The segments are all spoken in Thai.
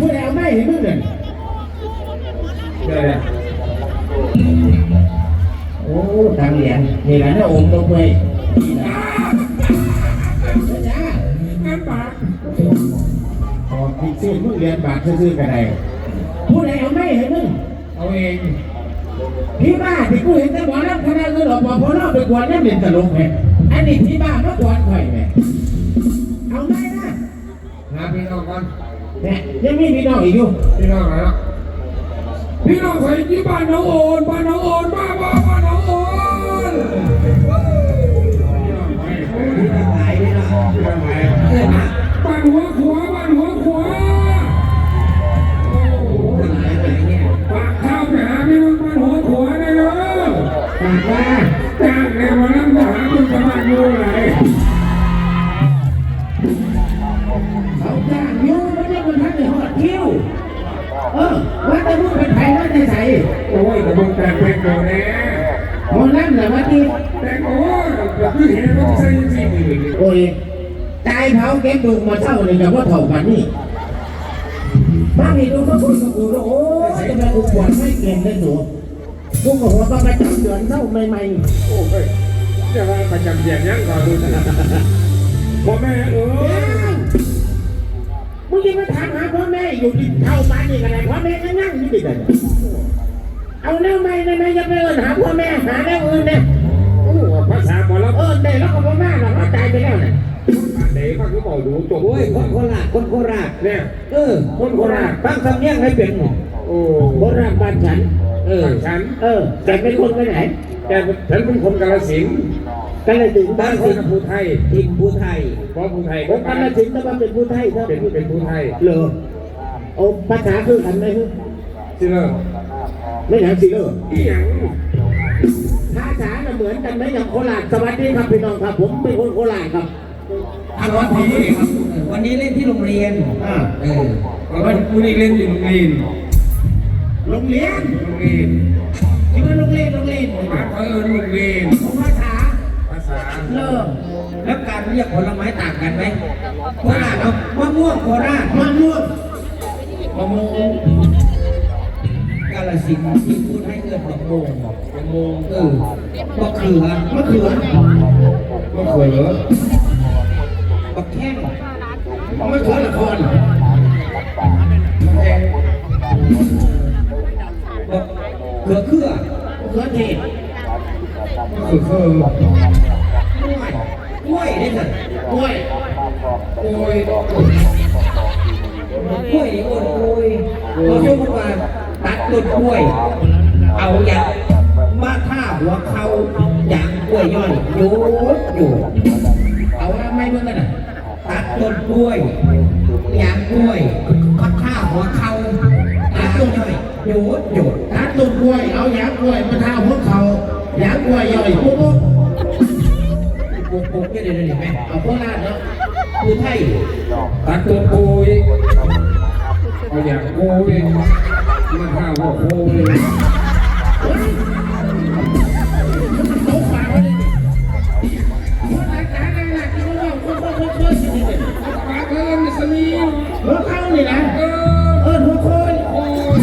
พูดแล้วไม่เห็นมึงเลยเดี๋ยวเนี่ยโอ้ทางเหรียญนี่แหละนะองค์ตัวเว้ยนี่นะจ้าเงินบาทพอพิกซี่มึงเรียนบาทซื่อๆกันได้พูดแล้วไม่เห็นมึงเอาเองพี่บ้าที่กูเห็นแต่หมอรับคณะเงินหรอกพอเราไปกวนนั่นเป็นตลกไงอันนี้พี่บ้ามากวนข่อยไงเอาไม่นะหาพี่น้องก่อน เนี่ยยังมีพี่น้องอีกอยู่พี่น้องอะไรล่ะพี่น้องใส่ยี่บ้านน้องโอนบ้านน้องโอนบ้าบ้าบ้านน้องโอนหายไปแล้วบ้ มื่นโอ้ยตายเผาเก็บดูมาเศร้าเลยกับว่าเท่ากันนี่บางทีดูก็พูดกับกูว่าโอ้ยทำไมกูปวดไม่เก่งเลยหนูกูก็หัวต้องไปจับเดือนเศร้าใหม่โอ้ยจะว่าประจำเดือนยังก่อนดูนะพ่อแม่เอๆเอ้อยมึงยังมาถามหาพ่อแม่อยู่ที่เท่าบ้านนี่กันไหนพ่อแม่ก็นั่งอยู่ที่ไหนเอาแนวใหม่ได้ไหมอย่าไปเอินหาพ่อแม่หาแนวอื่นเนี่ยโอ้ ภาษาหมอแล้วเออได้แล้วก็พ่อแม่เราก็ตายไปแล้วเนี่ยเด็กก็คือบอกดูจบโอ้ยคนโคราชคนโคราชเนี่ย เออคนโคราชตั้งสำเนียงให้เป็นโอ้โบราณบ้านฉัน เออฉัน เออแกเป็นคนไปไหนแต่ฉันเป็นคนกาลสินกันเลยถึงบ้าบ้านนคสินกับผู้ไทยทีมผู้ไทยเพราะผู้ไทยผก็มกันเลยถึงแต่ว่าเป็นผู้ไทยถ้าเป็นเป็นผู้ไทยเหรอโอ้ภาษาคือกันไหมคือใช่ไหมไม่หนังสิเลออีหยังภาษาน่ะเห มือนกันไหมอย่างโคราชสวัสดีครับพี่น้องครับ ผมเป็นคนโคราชครับอันวันนี้วันนี้เล่นที่โรงเรียนอ่าเออวันวันนี้เล่นอยู่โรงเรียนโรงเรียนโรงเรียนที่ว่าโรงเรียนโรงเรียนบ้านเขาเอิญโรงเรียนของภาษาภาษาเลิกแล้วการเรียกผลไม้ต่างกันไหมโคราชเอามะม่วงโคราชมันม่วงมะม่วงกา ลสินที่พูดให้เกิดมะม่วงมะม่วงเออมะเขือมะเขือมะเขือมะแข้งไมะเขือละครมะเขือเครือมะเขือเทศมะเขือเขือกล้วยกล้วยได้สิกล้วยโอ้วยกล้วยนี่โอนกล้วยเราสมมติว่า ต้นกล้วย เอาอย่างมาท่าหัวเขาอย่างกล้วยย่อยโยดอยู่เอาละไม่เมื่อกันนะตัดต้นกล้วยยางกล้วยมาท่าหัวเขาตัดต้นย่อยโยดโยดตัดต้นกล้วย เอายางกล้วยมาท่าหัวเขายางกล้วยย่อยปุ๊บปุ๊บปุกปุกจะได้เลยไหมเอาโคราชเนาะคือไทยตัดตัวโอ้วยเอาอย่างโอ้วยมาข้า โอ้ยตกปากไว้เลยคนรักษาการหลักที่เขาบอกคนต้องคนเคยกเอิญสมีหัวเขานี่นะเออเออหัวโคยโอ้โอ้ย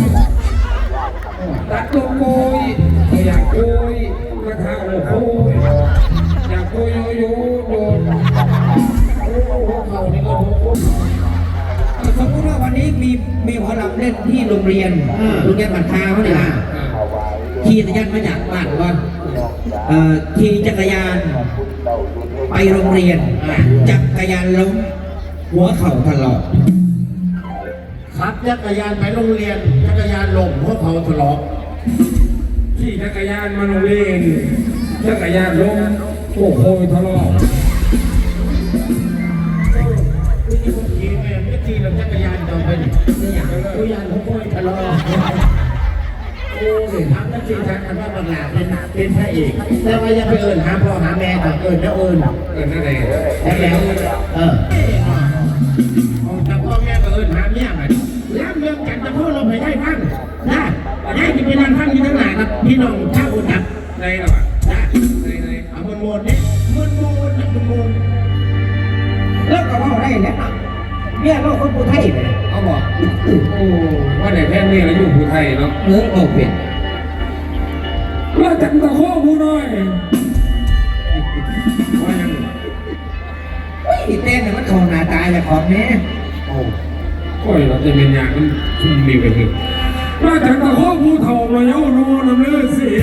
เอาอย่างโอ้ยมาข้าวว่าโอ้ยอย่างโอ้โยโยโยหัวเขานี่ก็หัวโคยสมมติว่าวันนี้มีมีหมอลำเล่นที่โรงเรียนโรงเรี ยนบัตรทาเขาเนี่ยนะขี่จักรยานมาจากบ้านก่อนเอ่อขี่จักรยานไปโรงเรียน จักรยานล้มหัวเข่าถลอกขับจักรยานไปโรงเรียน จักรยานล้มหัวเขาถลอกขี่จักรยานมาโรงเรียน จักรยานล้มโอ้โหทะเลาะคือ ที่ผมขี่ไปไม่ขี่รถจักรยานต่อไปนี่จักรยานหัวโคยถลอกโอ้ยทำนักขี่ทางกันว่าบางหลาเป็นเป็นพระเอกแต่ว่าอย่าไปเอิญหาพ่อหาแม่ต่างเอิญแล้วเอิญเออนั่นเองแล้วแล้วเออออกจากพ่อแม่ก็เอิญหาเมียไปล้ำเรื่องกันจะพูดเราไปได้ฟังนะได้ที่เป็นนั่งฟังที่ทั้งหลายครับพี่น้องชาวอุทับในหรอ มันโมนแล้วก็เล่าได้แล้วนะเนี่ยเราคนผู้ไทยเลยเอาบอกโอ้ว่าไหนแพ้เมียแล้วอยู่ภูไทยเนาะเนื้อบอกเป็นว่าจังตะโคผู้น้อยว่ายังเฮ้ยเต้นเนี่ยมันเขาหน้าตายจากของแม่โอ้ก้อยเราจะเป็นอย่างมันชุ่มมีไปถึงว่าจังตะโคผู้เฒ่ามาเย้านูน้ำเลือดเสีย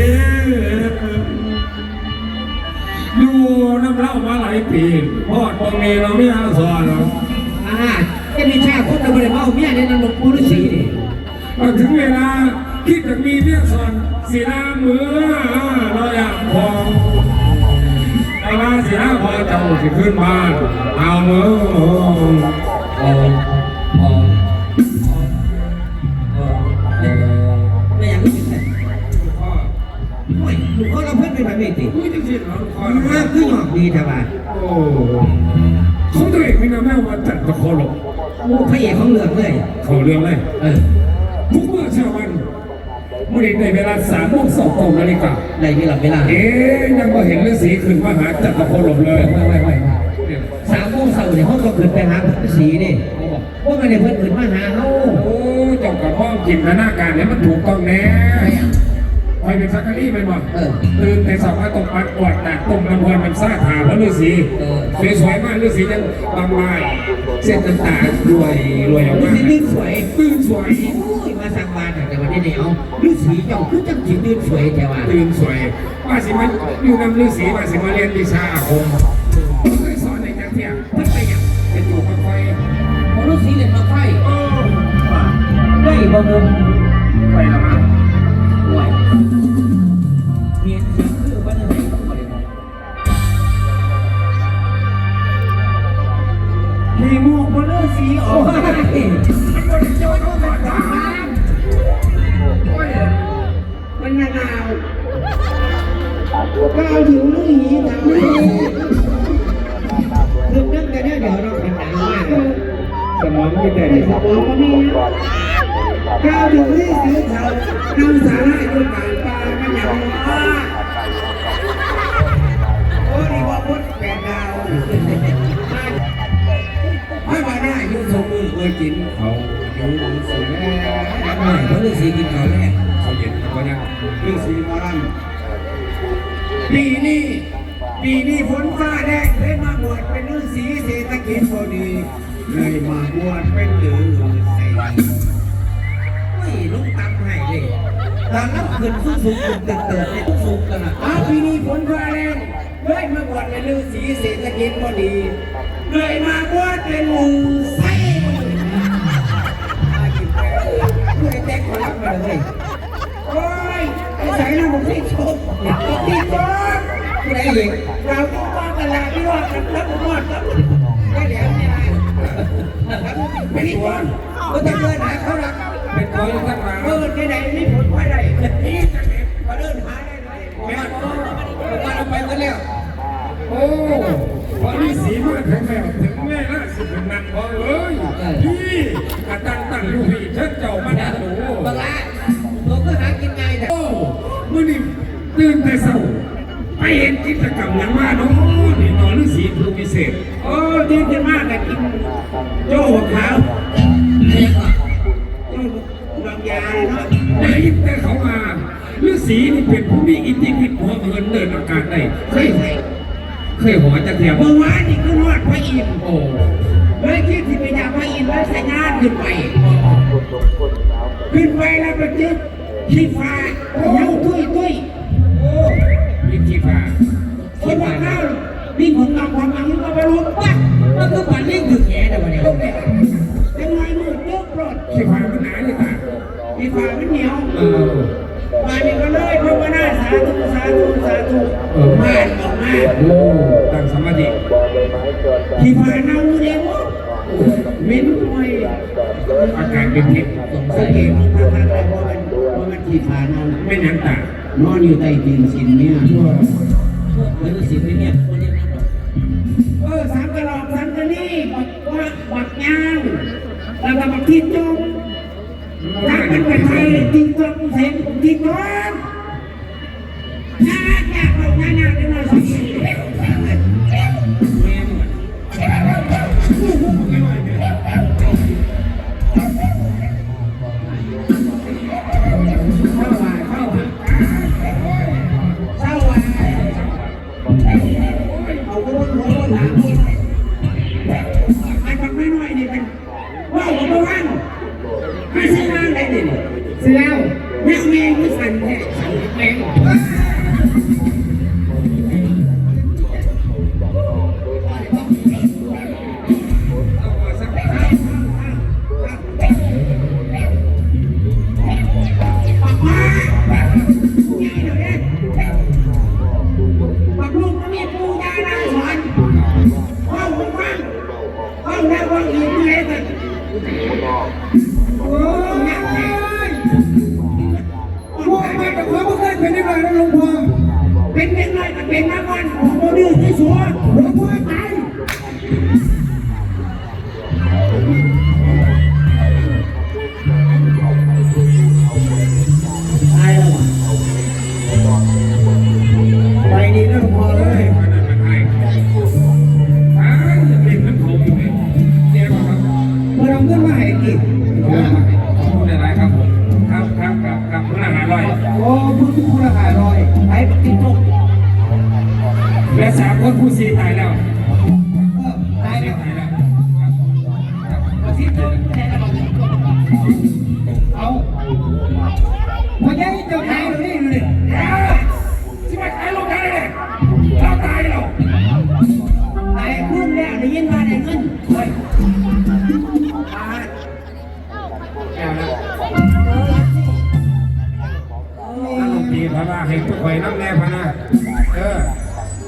อยู่น้ำเล่ามาหลายปีพอดตรงนี้เราไม่อาสอนหรอก อ่าจะมีชาคนตะบนเมาเมียในนรกปูฤาษีนี่มาถึงเวลาคิดจะมีเมียสอนสีหน้ามือเราอยากพองแต่ว่าสีหน้าพอเจ้าสิขึ้นบ้านเอามืออ๋ออ๋อไม่อยากรู้จักโอ้ยลูกเขาเราเพิ่นเป็นแบบนี้ติอุ้ยจริงๆเราคอมันยมากขึ้นหอกดีแต่ว่าโอ้เขา พระเอกของเรื่องเลยเขาเรื่องเลยเออทุกเมื่อเช้าวันเมื่อในเวลาสามโมงสองตรงนาฬิกาในเวลาเวลา เอ๊ยยังมาเห็นฤาษีขึ้นมาหาจัดตะโคลกเลยไม่ไม่ไม่สามโมงเสาร์เนี่ยเขาก็ขึ้นไปหาพระฤาษีนี่พวกมันเนี่ยเพิ่นขึ้นมาหาเขาโอ้เจ้ากับพ่อจินตนาการเนี่ยมันถูกต้องแน่ไปเป็นสักการีเป็นบ่เออตื่นแต่สองมาตกปัดกวาดตากต้มน้ำพรมันซ่าถาเพราะฤาษีเออสวยๆมากฤาษียังบางลาย เส้นต่างๆรวยรวยออกฤามาษีดื้อสวยตื่นสวยโอ้ยมาสั่งบานแต่วันนี้เนี่ยเอาฤาษีเจ้าคือจังสิดื้อสวยแต่ว่าตื่นสวยว่าสิมันอยู่นำฤาษีว่าสิมาเรียนวิชาอาคมเคยสอนในจังเที่ยมันไปอย่างเป็นอยู่กับไฟพอฤาษีเล่นมาไฟโอ้ได้บ่มุมาวถึงลูกหีทำให้คือนึกแต่เนี่ยเดี๋ยวเราเป็นหนังมากเลยสมองไม่ได้สมองก็มีนะก้าวถึงที่สีเทาน้ำสาหร่ายด้วยการปลามันยังว่าโอ้ดีว่าพุทธแปดดาวไม่มาได้ยุ่งสมือเคยกินเขาอยู่สวยหน่อยเพราะฤาษีกินข้าวแรกเขาเย็นเขายังฤาษีหมอลำ ปีนี้ ปีนี้ฝนฟ้าแดงเลยมาบวชเป็นฤาษีเศรษฐกิจพอดี เลยมาบวชเป็นฤาษีไม่ลุงตำให้เลยตอนนั้นขึ้นสูงสูงตึกตึกตึกในทุกสูงกันอะอาปีนี้ฝนฟ้าแดงเลยมาบวชเป็นฤาษีเศรษฐกิจพอดีเลยมาบวชเป็นฤาษีผู้ใดแต่งคนรับมาเลยโอ้ ยไอ้สายน้ำผมที่ชมที่ชมผู้ใดอีกเราต้องว่ากันละที่ว่ากันแล้วผมว่ากันก็เดี๋ยวนี่ไงไม่ได้ผลก็จะเดินหาเขาละเป็นตัวยังทั้งหลายเดินที่ไหนไม่ผลไม่ได้นี่จะเก็บมาเดินหาได้ไหมแม่ผมาเราไปกันแล้วโอ้พอฤาษีมาถึงแล้วถึงแม่น่าสิเป็นนักพอเอ้ยพี่กระตังตั้งอยู่พี่เชิดเจ้ามาด่าหนู แต่เช้าไปเห็นกิจกรรมอย่างมาเนาะนี่นอนฤาษีผู้พิเศษโอ้ที่จะมากแต่กินโจ้หัวขาวเรียกว่าโจ้ดอกยาเนาะได้ยินแต่เขามาฤาษีนี่เป็นผู้มีอิทธิฤทธิ์หัวเงินเดินอากาศได้เคยเคยหัวจะเทียบเมื่อวานนี่ขึ้นวัดพระอินทร์โอ้เลยคิดที่ไปจากพระอินทร์แล้วใส่งานขึ้นไปขึ้นไปแล้วไปจึ๊บขี้ฟ้า เกตดูทางทางไปว่ามันว่ามันขี้ฟ้าน่าไม่ยั้งตานอนอยู่ใต้ตีนสินเนี่ยเหมือนเนี่ยคนเรียกนั่นหรอกเออสามกระหลอกสามกระนี่บักว่าบักยางแล้วก็บักที่จงถ้าเป็นไปไทยที่จงเห็นที่จงยากยากเรายากยากเป็นเรา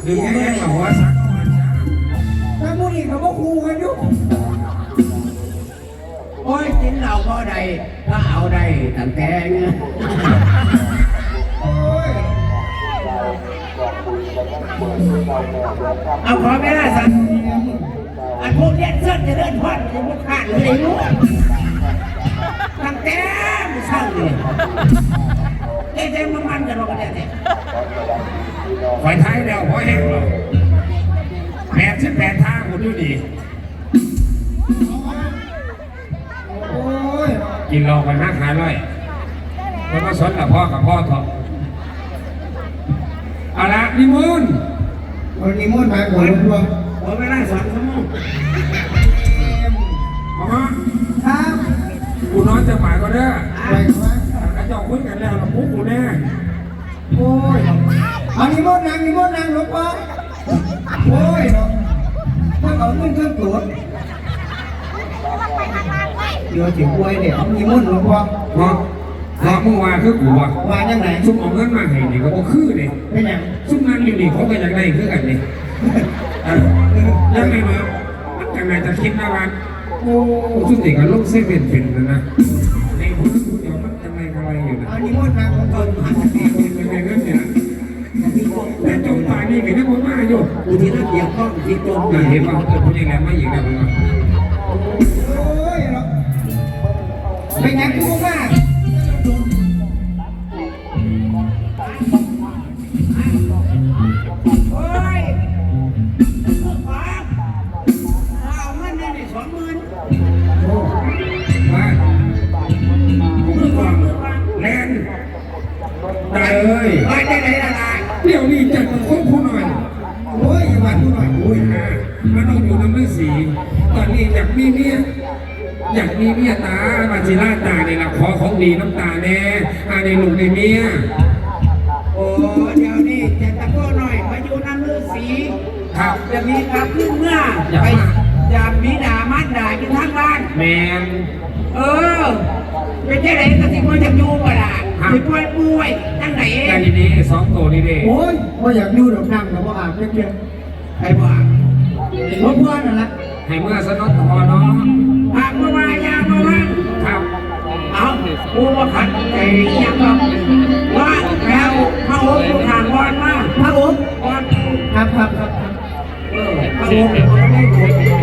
ดึงแง่ๆกับหัวสักถ้ามูนี่เขาบอกครูกันอยู่โอ้ยกินเหล้าก็ได้ก็เอาได้ตั้งแต่เงี้ยโอ้ยเอาขอเวลาสักอันพวกเด็กเสื้อจะเดินพอดจะมุดขาดเลยรู้ตั้งแต่เศร้าเลยเอ๊ะเจ๊มันมันกันหรอกเนี่ย คอยท้ายแล้วพอแห้งแล้วแปดสิบแปดทางผมดูดีโอ้ยกินเราไปห้าขายร้อยคนมาสนกับพ่อกับพ่อเถอะเอาละนิมนต์วันนี้มุ่นมาก่อนหลวงพ่อขอเวลาสองชั่วโมงเอามาครับกูนอนจะป่ายก็ได้ไปครับกระจอกคุยกันแล้วเราปุ๊บกูแน่โอ้ย เอานิมนต์นางนิมนต์นางหลวงพ่อโอ้ยเนาะถ้าเอาเงินเครื่องตรวจเดี๋ยวถึงป่วยเนี่ยเอานิมนต์หลวงพ่อเพราะเพราะเมื่อวานคือกูอะว่าจังไหนซุ่มเอาเงินมาให้นี่ก็บ่คือเลยเป็นหยังซุ่มนั่งอยู่นี่เขาก็อยากได้คือกันนี่เออยังไงมามันยังไงจะคิดนะวันโอ้ซุ่มเด็กก็ลูกเส้นเป็นๆนะนะในพูดพูดเดี๋ยวมันยังไงอะไรอยู่นะเอานิมนต์นางของตนผ่า กูที่นั่นเดียก็ที่จมน่าเห็นว่าเกิดพูดยังไงมาอีกแล้วมึงโอ้ยเนะเป็นหยังกูมากโอ้ยขอเอาเงินในสองหมื่นว่ามือก่อนแลนตายเอ้ยไปได้ไหนล่ะ มีเมียอยากมีเมียตามาจิล่าตาในละขอของดีน้ำตาแน่อาในลูกในเมียโอ้เดี๋ยวนี้จะตะโกนหน่อยมาอยู่น้ำลือสีครับจะมีกลับขึ้นเมื่อไปยามมีด่ามันด่าอยู่ทางบ้านแมนเออเป็นแค่ไหนก็สิมันจะอยู่ก็ล่ะสิป่วยป่วยจังไหนแต่ดีดีๆสองตัวนี่เด้โอ้ยว่าอยากอยู่ดอกนั่งแต่ว่าอาบเพียงใครบอกๆรบเพื่อนนั่นแหละ ให้เมื่อสนอตพอน้องพากมาวายามาว่าครับเอากูว่าขัดใจยังก็ว่าแล้วพระองค์กูถางวอนมาพระองค์ก่อนครับครับครับครับเออพระองค์เป็นนไม่ถู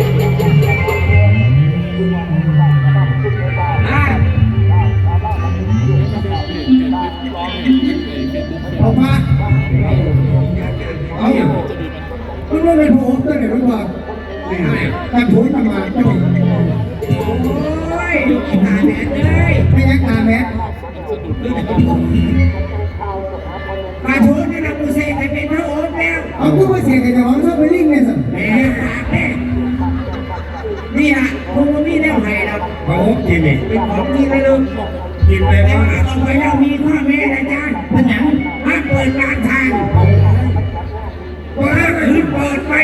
ปิดไป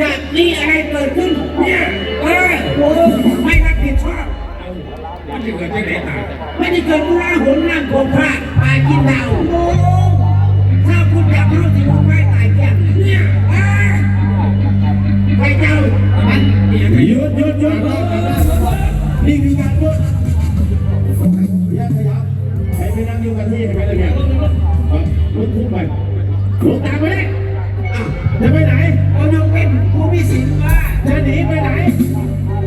จะมีอะไรเกิดขึ้น เนี่ยเออโอ้ไม่รับผิดชอบมันจะเกิดจะไหนตายไม่ได้เกิดกุลาหุนนั่งโกงพระปลากินดาวโอ้ถ้าคุณอยากรู้ที่ว่าไม่ตายแก่เนี่ยเอ้ยไปเจ้ามันหยุดหยุดหยุดนี่คือการพูดแยกขยับให้ไปนั่งอยู่กับที่ให้ไปเลยเนี่ยลุกขึ้นไปลุกตามไปดิอ้าว จะไปไหน เอายกเป็นผู้มีศีลว่าจะหนีไปไหน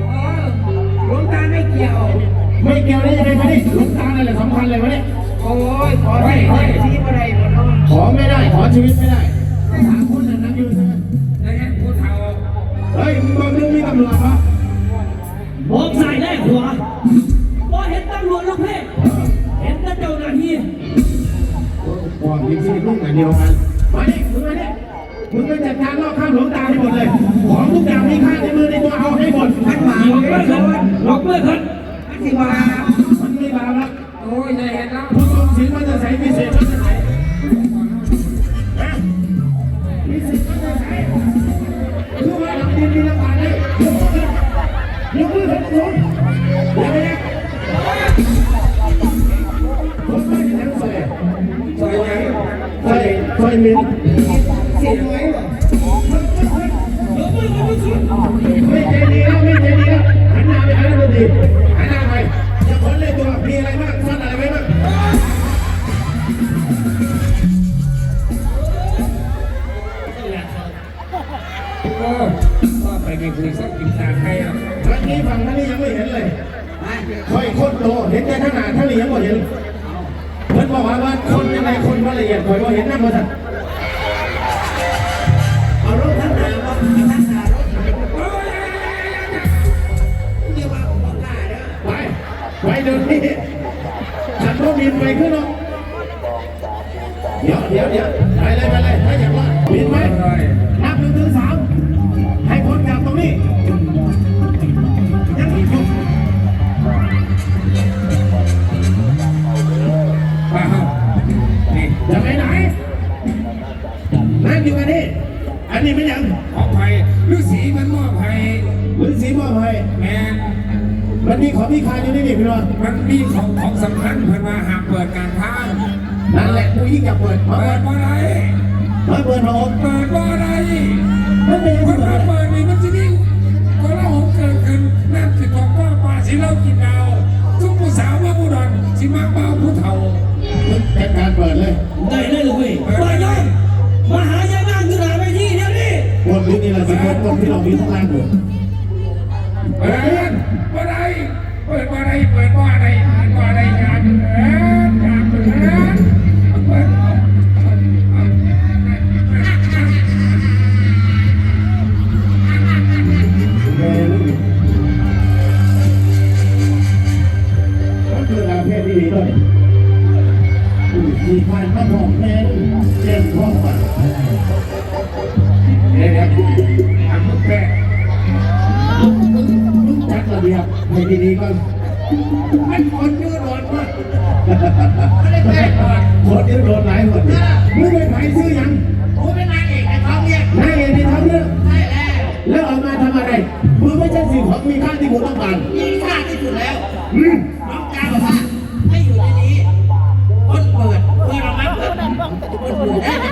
เออหลวงตาไม่เกี่ยว ไม่เกี่ยวได้ยังไงมาดิลุกตาอะไรสำคัญเลยวะเนี่ย โอ้ยขอให้ขอให้ที่บ่ได้บ่เนาะขอไม่ได้ ขอชีวิตไม่ได้สามคนนั้นนั่งอยู่ใช่ไหมแล้วแค่ผู้เฒ่าเฮ้ยมึงบอกเรื่องมีตำรวจปะบอกใส่ได้ขวาบ่เห็นตำรวจลูกเพ่เห็นแต่เจ้าหน้าที่บอกมีชีวิตลูกแต่เดียวกันมาดิมึงมาดิ มึงไปจัดการลอกข้ามหลวงตาให้หมดเลย ของทุกอย่างมีค่าในมือในตัวเอาให้หมดมันหวานล็อกเลเมื่อยขึ้นล็อกเมื่อขึ้นมันสิว่ามันไม่บาปแล้วโอ้ยใจเห็นแล้วผู้ทรงศีลมันจะใส่พิเศษมันจะใส่ฮะพิเศษมันจะใส่คือว่าหลังดินมีน้ำตาเลยยกมือขึ้นยกมือขึ้นอย่าไปนะผมไม่ได้ทั้งใส่ซอยยังใส่ใส่มิน ไปเดี๋ยวนี้ฉันต้องบินไปขึ้นหรอกเดี๋ยวเดี๋ยวเดี๋ยวไปเลยไปเลยถ้าอยากว่าบินไหมนับหนึ่งถึงสามให้คนจับตรงนี้ยังอีกอยู่ป้าเฮานี่จะไปไหนนั่งอยู่กันนี่อันนี้เป็นยัง มันมีของมีคายอยู่นี่นี่พี่น้องมันมีของของสำคัญเพิ่นมาหากเปิดการทางนั่นแหละกูยิ่งอยากเปิดมาเปิเปิดดบ่ได้มาเปิดหอมเปิดบ่ได้มันเป็นยังคนไงมาเปิดนี่มันจะมีคนเราหงเกิดขึ้นนั่นสิของว่าป่าสิเรากินดาวทุกผู้สาวว่าผู้ดอนสิมาเบาผู้เฒ่ามันจัดการเปิดเลยได้เลยลูกเพ่เปิดเลยมาหายายนั่งอยู่หน้าเวทีเดี๋ยวนี้คนนี้นี่แหละสิคนคนที่เรามีทั้งล่างอยู่เปิด ดีๆก่อนมันคนยืดโดนมากไม่ได้แพ้ก่อนคนยืดโดนหลายคนมึงเป็นไผซื้อยังกูเป็นนางเอกในท้องเนี่ยนายเองที่ทำเรื่องใช่แล้วแล้วออกมาทำอะไรมึงไม่ใช่สิ่งของมีค่าที่กูต้องการมีค่าที่สุดแล้วอืมน้องการบอกว่าให้อยู่ในนี้คนเปิดเพื่อเราไม่เปิดคนเปิดได้ใ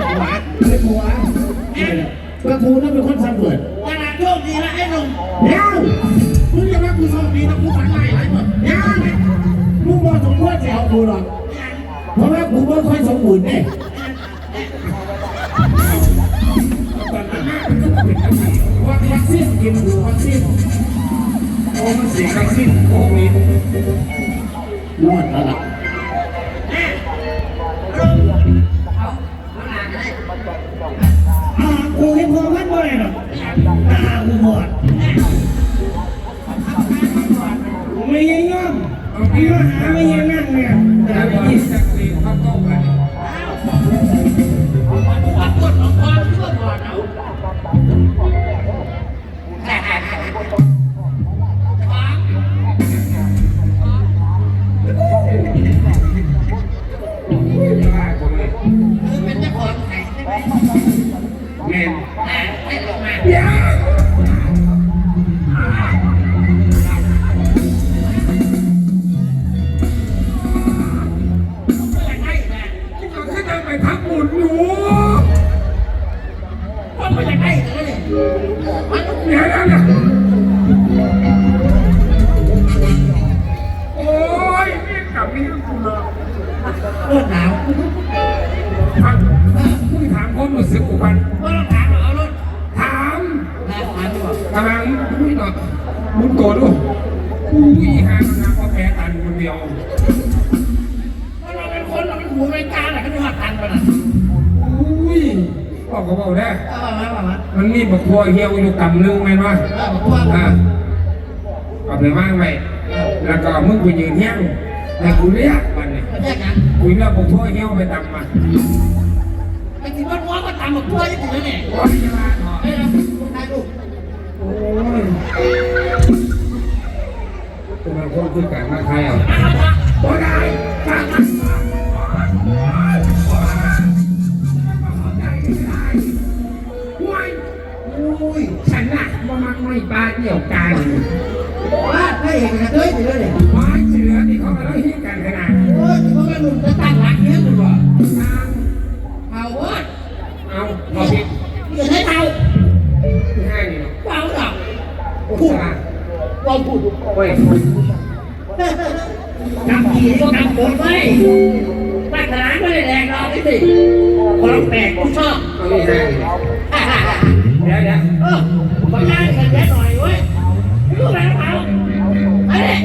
นหัวเป็นหัวกระทูนั่นเป็นคนสั่งเปิด เพราะว่ากูไม่ค่อยสมบูรณ์เนี่ยวัคซีนกินกูวัคซีนโอ้มันเสียงสิ้นโควิดนวดแล้วล่ะอ่ากูเห็นพอพันบ่ได้หรอกตากูบอดไม่ยังย่อมมีมาหาไม่ยังนั่งเนี่ยหน้าแต่เวว่ เป็นเจ้าของไมา มึงโกรธดูกูอีหามันนักว่าแพ้ตันคนเดียวว่าเราเป็นคนเราเป็นหูเป็นกาแต่ก็ดูหัดทันไปนะอุ้ยบอกก็บอกได้เอามาเอามามันมีบักทัวเหี่ยวอยู่กำนึงแม่นว่าเอามาตัวอ่าเอาไปว่างไว้แล้วก็มึงไปยืนเฮี้ยงให้กูเรียกมันเนี่ยไม่ใช่กันกูเรียกบักทัวเหี่ยวไปตำมาไอ้ที่ว่าว่าก็ตามมาตัวจะถึงแล้วเนี่ยโอ้ยอย่ามาเนาะ เฮ้ยถ่ายรูปโอ้ยตัวมันคนคุยกันมาใครอะโอ้ยได้ฟังนะอุ้ยฉันน่ะมามักไม่ปลาเดี่ยวกันว่าไม่เห็นกันเลยถึงแล้วเนี่ยไม้เสือที่เขามาเล่าหิ้งกันขนาดโอ้ยที่พ่อแม่หนุ่มจะตั้งหลักเนี้ยคุณบอกทางเอาเว้ยเอาเอาพิ เราพูดโอ้ยนำผีก็นำโกนไว้ตั้งฐานไม่ได้แรงเราไม่สิคนแปลกกูชอบเอานี่ให้นี่เดี๋ยวเดี๋ยวเออมาได้กันแค่หน่อยเว้ยรู้ไหมเขาไอ้เนี่ย